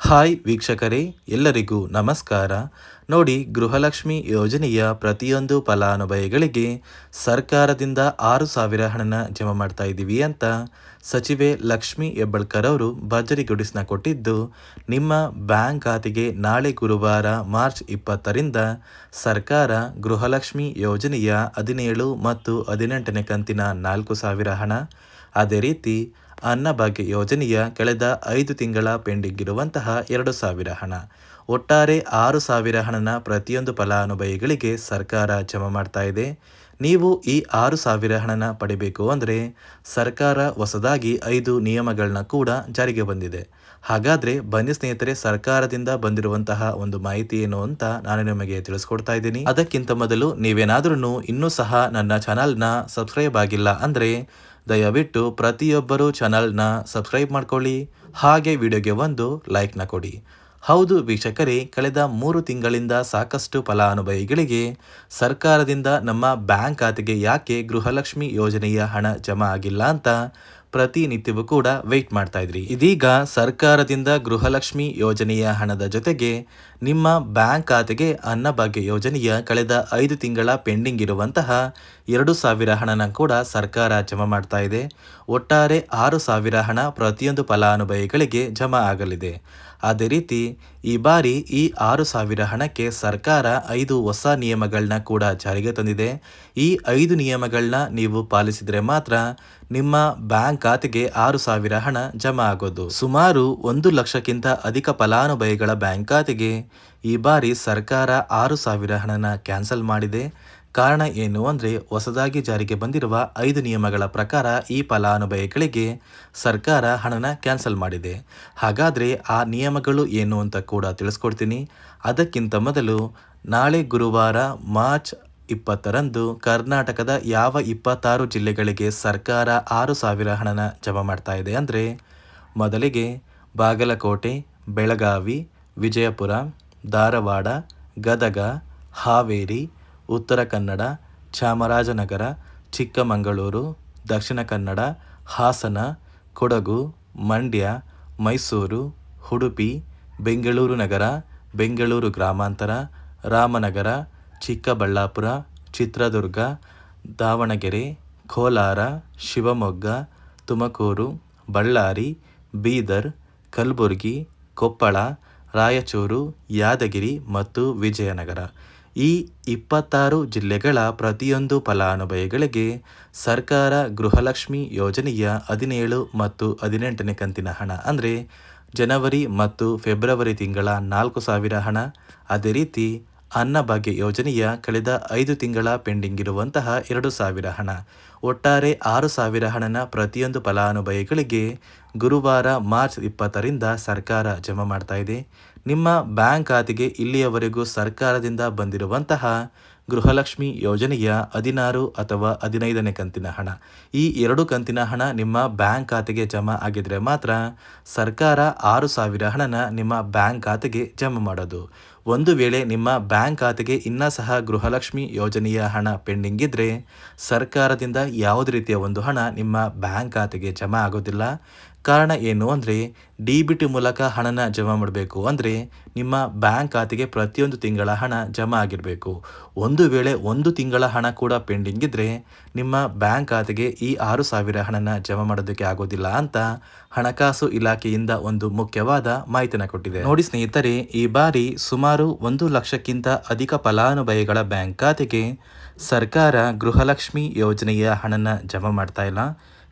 Hi ವೀಕ್ಷಕರೇ, ಎಲ್ಲರಿಗೂ ನಮಸ್ಕಾರ. ನೋಡಿ, ಗೃಹಲಕ್ಷ್ಮಿ ಯೋಜನೆಯ ಪ್ರತಿಯೊಂದು ಫಲಾನುಭವಿಗಳಿಗೆ ಸರ್ಕಾರದಿಂದ ಆರು ಸಾವಿರ ಹಣನ ಜಮಾ ಮಾಡ್ತಾ ಇದ್ದೀವಿ ಅಂತ ಸಚಿವೆ ಲಕ್ಷ್ಮಿ ಹೆಬ್ಬಳ್ಕರ್ ಅವರು ಭರ್ಜರಿ ಗುಡಿಸ್ನ ಕೊಟ್ಟಿದ್ದು, ನಿಮ್ಮ ಬ್ಯಾಂಕ್ ಖಾತೆಗೆ ನಾಳೆ ಗುರುವಾರ ಮಾರ್ಚ್ ಇಪ್ಪತ್ತರಿಂದ ಸರ್ಕಾರ ಗೃಹಲಕ್ಷ್ಮಿ ಯೋಜನೆಯ ಹದಿನೇಳು ಮತ್ತು ಹದಿನೆಂಟನೇ ಕಂತಿನ ನಾಲ್ಕು ಸಾವಿರ ಹಣ. ಅದೇ ರೀತಿ ಅನ್ನಭಾಗ್ಯ ಯೋಜನೆಯ ಕಳೆದ ಐದು ತಿಂಗಳ ಪೆಂಡಿಂಗ್ ಇರುವಂತಹ ಎರಡು ಸಾವಿರ ಹಣ. ಒಟ್ಟಾರೆ ಆರು ಸಾವಿರ ಹಣನ ಪ್ರತಿಯೊಂದು ಫಲಾನುಭವಿಗಳಿಗೆ ಸರ್ಕಾರ ಜಮಾ ಮಾಡ್ತಾ ಇದೆ. ನೀವು ಈ ಆರು ಸಾವಿರ ಹಣನ ಪಡಿಬೇಕು ಅಂದರೆ ಸರ್ಕಾರ ಹೊಸದಾಗಿ ಐದು ನಿಯಮಗಳನ್ನ ಕೂಡ ಜಾರಿಗೆ ಬಂದಿದೆ. ಹಾಗಾದರೆ ಬನ್ನಿ ಸ್ನೇಹಿತರೆ, ಸರ್ಕಾರದಿಂದ ಬಂದಿರುವಂತಹ ಒಂದು ಮಾಹಿತಿ ಏನು ಅಂತ ನಾನು ನಿಮಗೆ ತಿಳಿಸ್ಕೊಡ್ತಾ ಇದ್ದೀನಿ. ಅದಕ್ಕಿಂತ ಮೊದಲು ನೀವೇನಾದ್ರೂ ಇನ್ನೂ ಸಹ ನನ್ನ ಚಾನಲ್ನ ಸಬ್ಸ್ಕ್ರೈಬ್ ಆಗಿಲ್ಲ ಅಂದರೆ ದಯವಿಟ್ಟು ಪ್ರತಿಯೊಬ್ಬರೂ ಚಾನಲ್ನ ಸಬ್ಸ್ಕ್ರೈಬ್ ಮಾಡ್ಕೊಳ್ಳಿ. ಹಾಗೆ ವಿಡಿಯೋಗೆ ಒಂದು ಲೈಕ್ನ ಕೊಡಿ. ಹೌದು ವೀಕ್ಷಕರೇ, ಕಳೆದ ಮೂರು ತಿಂಗಳಿಂದ ಸಾಕಷ್ಟು ಫಲಾನುಭವಿಗಳಿಗೆ ಸರ್ಕಾರದಿಂದ ನಮ್ಮ ಬ್ಯಾಂಕ್ ಖಾತೆಗೆ ಯಾಕೆ ಗೃಹಲಕ್ಷ್ಮಿ ಯೋಜನೆಯ ಹಣ ಜಮಾ ಆಗಿಲ್ಲ ಅಂತ ಪ್ರತಿನಿತ್ಯವೂ ಕೂಡ ವೆಯ್ಟ್ ಮಾಡ್ತಾ ಇದ್ರಿ. ಇದೀಗ ಸರ್ಕಾರದಿಂದ ಗೃಹಲಕ್ಷ್ಮಿ ಯೋಜನೆಯ ಹಣದ ಜೊತೆಗೆ ನಿಮ್ಮ ಬ್ಯಾಂಕ್ ಖಾತೆಗೆ ಅನ್ನಭಾಗ್ಯ ಯೋಜನೆಯ ಕಳೆದ ಐದು ತಿಂಗಳ ಪೆಂಡಿಂಗ್ ಇರುವಂತಹ ಎರಡು ಸಾವಿರ ಹಣನ ಕೂಡ ಸರ್ಕಾರ ಜಮಾ ಮಾಡ್ತಾ ಇದೆ. ಒಟ್ಟಾರೆ ಆರು ಸಾವಿರ ಹಣ ಪ್ರತಿಯೊಂದು ಫಲಾನುಭವಿಗಳಿಗೆ ಜಮಾ ಆಗಲಿದೆ. ಅದೇ ರೀತಿ, ಈ ಬಾರಿ ಈ ಆರು ಸಾವಿರ ಹಣಕ್ಕೆ ಸರ್ಕಾರ ಐದು ಹೊಸ ನಿಯಮಗಳನ್ನ ಕೂಡ ಜಾರಿಗೆ ತಂದಿದೆ. ಈ ಐದು ನಿಯಮಗಳನ್ನ ನೀವು ಪಾಲಿಸಿದರೆ ಮಾತ್ರ ನಿಮ್ಮ ಬ್ಯಾಂಕ್ ಖಾತೆಗೆ ಆರು ಸಾವಿರ ಹಣ ಜಮಾ ಆಗೋದು. ಸುಮಾರು ಒಂದು ಲಕ್ಷಕ್ಕಿಂತ ಅಧಿಕ ಫಲಾನುಭವಿಗಳ ಬ್ಯಾಂಕ್ ಖಾತೆಗೆ ಈ ಬಾರಿ ಸರ್ಕಾರ ಆರು ಸಾವಿರ ಹಣನ ಕ್ಯಾನ್ಸಲ್ ಮಾಡಿದೆ. ಕಾರಣ ಏನು ಅಂದರೆ ಹೊಸದಾಗಿ ಜಾರಿಗೆ ಬಂದಿರುವ ಐದು ನಿಯಮಗಳ ಪ್ರಕಾರ ಈ ಫಲಾನುಭವಿಗಳಿಗೆ ಸರ್ಕಾರ ಹಣನ ಕ್ಯಾನ್ಸಲ್ ಮಾಡಿದೆ. ಹಾಗಾದರೆ ಆ ನಿಯಮಗಳು ಏನು ಅಂತ ಕೂಡ ತಿಳಿಸ್ಕೊಡ್ತೀನಿ. ಅದಕ್ಕಿಂತ ಮೊದಲು ನಾಳೆ ಗುರುವಾರ ಮಾರ್ಚ್ ಇಪ್ಪತ್ತರಂದು ಕರ್ನಾಟಕದ ಯಾವ ಇಪ್ಪತ್ತಾರು ಜಿಲ್ಲೆಗಳಿಗೆ ಸರ್ಕಾರ ಆರು ಸಾವಿರ ಹಣನ ಜಮಾ ಮಾಡ್ತಾ ಇದೆ ಅಂದರೆ ಮೊದಲಿಗೆ ಬಾಗಲಕೋಟೆ, ಬೆಳಗಾವಿ, ವಿಜಯಪುರ, ಧಾರವಾಡ, ಗದಗ, ಹಾವೇರಿ ಉತ್ತರ ಕನ್ನಡ, ಚಾಮರಾಜನಗರ, ಚಿಕ್ಕಮಗಳೂರು, ದಕ್ಷಿಣ ಕನ್ನಡ, ಹಾಸನ, ಕೊಡಗು, ಮಂಡ್ಯ, ಮೈಸೂರು, ಉಡುಪಿ, ಬೆಂಗಳೂರು ನಗರ, ಬೆಂಗಳೂರು ಗ್ರಾಮಾಂತರ, ರಾಮನಗರ, ಚಿಕ್ಕಬಳ್ಳಾಪುರ, ಚಿತ್ರದುರ್ಗ, ದಾವಣಗೆರೆ, ಕೋಲಾರ, ಶಿವಮೊಗ್ಗ, ತುಮಕೂರು, ಬಳ್ಳಾರಿ, ಬೀದರ್, ಕಲಬುರಗಿ, ಕೊಪ್ಪಳ, ರಾಯಚೂರು, ಯಾದಗಿರಿ ಮತ್ತು ವಿಜಯನಗರ. ಈ ಇಪ್ಪತ್ತಾರು ಜಿಲ್ಲೆಗಳ ಪ್ರತಿಯೊಂದು ಫಲಾನುಭವಿಗಳಿಗೆ ಸರ್ಕಾರ ಗೃಹಲಕ್ಷ್ಮಿ ಯೋಜನೆಯ ಹದಿನೇಳು ಮತ್ತು ಹದಿನೆಂಟನೇ ಕಂತಿನ ಹಣ, ಅಂದರೆ ಜನವರಿ ಮತ್ತು ಫೆಬ್ರವರಿ ತಿಂಗಳ ನಾಲ್ಕು ಸಾವಿರ ಹಣ. ಅದೇ ರೀತಿ, ಅನ್ನಭಾಗ್ಯ ಯೋಜನೆಯ ಕಳೆದ ಐದು ತಿಂಗಳ ಪೆಂಡಿಂಗ್ ಇರುವಂತಹ ಎರಡು ಸಾವಿರ ಹಣ. ಒಟ್ಟಾರೆ ಆರು ಸಾವಿರ ಹಣನ ಪ್ರತಿಯೊಂದು ಫಲಾನುಭವಿಗಳಿಗೆ ಗುರುವಾರ ಮಾರ್ಚ್ ಇಪ್ಪತ್ತರಿಂದ ಸರ್ಕಾರ ಜಮಾ ಮಾಡ್ತಾ ಇದೆ. ನಿಮ್ಮ ಬ್ಯಾಂಕ್ ಖಾತೆಗೆ ಇಲ್ಲಿಯವರೆಗೂ ಸರ್ಕಾರದಿಂದ ಬಂದಿರುವಂತಹ ಗೃಹಲಕ್ಷ್ಮಿ ಯೋಜನೆಯ ಹದಿನಾರು ಅಥವಾ ಹದಿನೈದನೇ ಕಂತಿನ ಹಣ. ಈ ಎರಡು ಕಂತಿನ ಹಣ ನಿಮ್ಮ ಬ್ಯಾಂಕ್ ಖಾತೆಗೆ ಜಮಾ ಆಗಿದ್ರೆ ಮಾತ್ರ ಸರ್ಕಾರ ಆರು ಸಾವಿರ ಹಣನ ನಿಮ್ಮ ಬ್ಯಾಂಕ್ ಖಾತೆಗೆ ಜಮಾ ಮಾಡೋದು. ಒಂದು ವೇಳೆ ನಿಮ್ಮ ಬ್ಯಾಂಕ್ ಖಾತೆಗೆ ಇನ್ನೂ ಸಹ ಗೃಹಲಕ್ಷ್ಮಿ ಯೋಜನೆಯ ಹಣ ಪೆಂಡಿಂಗ್ ಇದ್ದರೆ ಸರ್ಕಾರದಿಂದ ಯಾವುದೇ ರೀತಿಯ ಒಂದು ಹಣ ನಿಮ್ಮ ಬ್ಯಾಂಕ್ ಖಾತೆಗೆ ಜಮಾ ಆಗೋದಿಲ್ಲ. ಕಾರಣ ಏನು ಅಂದರೆ, ಡಿ ಬಿ ಟಿ ಮೂಲಕ ಹಣನ ಜಮಾ ಮಾಡಬೇಕು ಅಂದರೆ, ನಿಮ್ಮ ಬ್ಯಾಂಕ್ ಖಾತೆಗೆ ಪ್ರತಿಯೊಂದು ತಿಂಗಳ ಹಣ ಜಮಾ ಆಗಿರಬೇಕು. ಒಂದು ವೇಳೆ ಒಂದು ತಿಂಗಳ ಹಣ ಕೂಡ ಪೆಂಡಿಂಗ್ ಇದ್ದರೆ ನಿಮ್ಮ ಬ್ಯಾಂಕ್ ಖಾತೆಗೆ ಈ ಆರು ಸಾವಿರ ಹಣನ ಜಮಾ ಮಾಡೋದಕ್ಕೆ ಆಗೋದಿಲ್ಲ ಅಂತ ಹಣಕಾಸು ಇಲಾಖೆಯಿಂದ ಒಂದು ಮುಖ್ಯವಾದ ಮಾಹಿತಿನ ಕೊಟ್ಟಿದೆ. ನೋಡಿ ಸ್ನೇಹಿತರೆ, ಈ ಬಾರಿ ಸುಮಾರು ಒಂದು ಲಕ್ಷಕ್ಕಿಂತ ಅಧಿಕ ಫಲಾನುಭವಿಗಳ ಬ್ಯಾಂಕ್ ಖಾತೆಗೆ ಸರ್ಕಾರ ಗೃಹಲಕ್ಷ್ಮಿ ಯೋಜನೆಯ ಹಣನ ಜಮಾ ಮಾಡ್ತಾ ಇಲ್ಲ.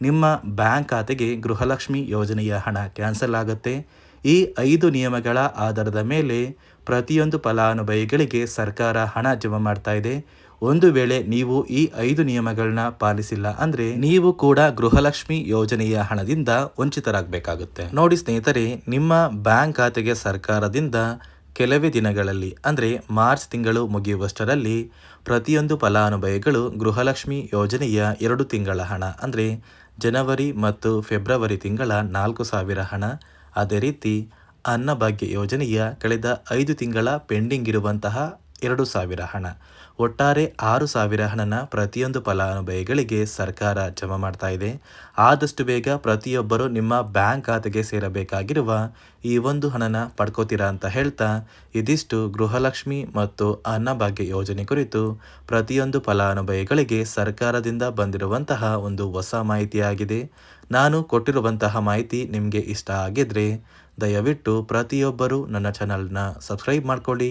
ನಿಮ್ಮ ಬ್ಯಾಂಕ್ ಖಾತೆಗೆ ಗೃಹಲಕ್ಷ್ಮಿ ಯೋಜನೆಯ ಹಣ ಕ್ಯಾನ್ಸಲ್ ಆಗುತ್ತೆ. ಈ ಐದು ನಿಯಮಗಳ ಆಧಾರದ ಮೇಲೆ ಪ್ರತಿಯೊಂದು ಫಲಾನುಭವಿಗಳಿಗೆ ಸರ್ಕಾರ ಹಣ ಜಮಾ ಮಾಡ್ತಾ ಇದೆ. ಒಂದು ವೇಳೆ ನೀವು ಈ ಐದು ನಿಯಮಗಳನ್ನ ಪಾಲಿಸಿಲ್ಲ ಅಂದ್ರೆ ನೀವು ಕೂಡ ಗೃಹಲಕ್ಷ್ಮಿ ಯೋಜನೆಯ ಹಣದಿಂದ ವಂಚಿತರಾಗಬೇಕಾಗುತ್ತೆ. ನೋಡಿ ಸ್ನೇಹಿತರೆ, ನಿಮ್ಮ ಬ್ಯಾಂಕ್ ಖಾತೆಗೆ ಸರ್ಕಾರದಿಂದ ಕೆಲವೇ ದಿನಗಳಲ್ಲಿ, ಅಂದರೆ ಮಾರ್ಚ್ ತಿಂಗಳು ಮುಗಿಯುವಷ್ಟರಲ್ಲಿ, ಪ್ರತಿಯೊಂದು ಫಲಾನುಭವಿಗಳು ಗೃಹಲಕ್ಷ್ಮಿ ಯೋಜನೆಯ ಎರಡು ತಿಂಗಳ ಹಣ, ಅಂದರೆ ಜನವರಿ ಮತ್ತು ಫೆಬ್ರವರಿ ತಿಂಗಳ ನಾಲ್ಕು ಸಾವಿರ ಹಣ. ಅದೇ ರೀತಿ ಅನ್ನಭಾಗ್ಯ ಯೋಜನೆಯ ಕಳೆದ ಐದು ತಿಂಗಳ ಪೆಂಡಿಂಗ್ ಇರುವಂತಹ ಎರಡು ಸಾವಿರ ಹಣ. ಒಟ್ಟಾರೆ ಆರು ಸಾವಿರ ಹಣನ ಪ್ರತಿಯೊಂದು ಫಲಾನುಭವಿಗಳಿಗೆ ಸರ್ಕಾರ ಜಮಾ ಮಾಡ್ತಾ ಇದೆ. ಆದಷ್ಟು ಬೇಗ ಪ್ರತಿಯೊಬ್ಬರು ನಿಮ್ಮ ಬ್ಯಾಂಕ್ ಖಾತೆಗೆ ಸೇರಬೇಕಾಗಿರುವ ಈ ಒಂದು ಹಣನ ಪಡ್ಕೋತೀರಾ ಅಂತ ಹೇಳ್ತಾ ಇದಿಷ್ಟು ಗೃಹಲಕ್ಷ್ಮಿ ಮತ್ತು ಅನ್ನಭಾಗ್ಯ ಯೋಜನೆ ಕುರಿತು ಪ್ರತಿಯೊಂದು ಫಲಾನುಭವಿಗಳಿಗೆ ಸರ್ಕಾರದಿಂದ ಬಂದಿರುವಂತಹ ಒಂದು ಹೊಸ ಮಾಹಿತಿಯಾಗಿದೆ. ನಾನು ಕೊಟ್ಟಿರುವಂತಹ ಮಾಹಿತಿ ನಿಮಗೆ ಇಷ್ಟ ಆಗಿದ್ರೆ ದಯವಿಟ್ಟು ಪ್ರತಿಯೊಬ್ಬರು ನನ್ನ ಚಾನಲ್ನ ಸಬ್ಸ್ಕ್ರೈಬ್ ಮಾಡ್ಕೊಳ್ಳಿ.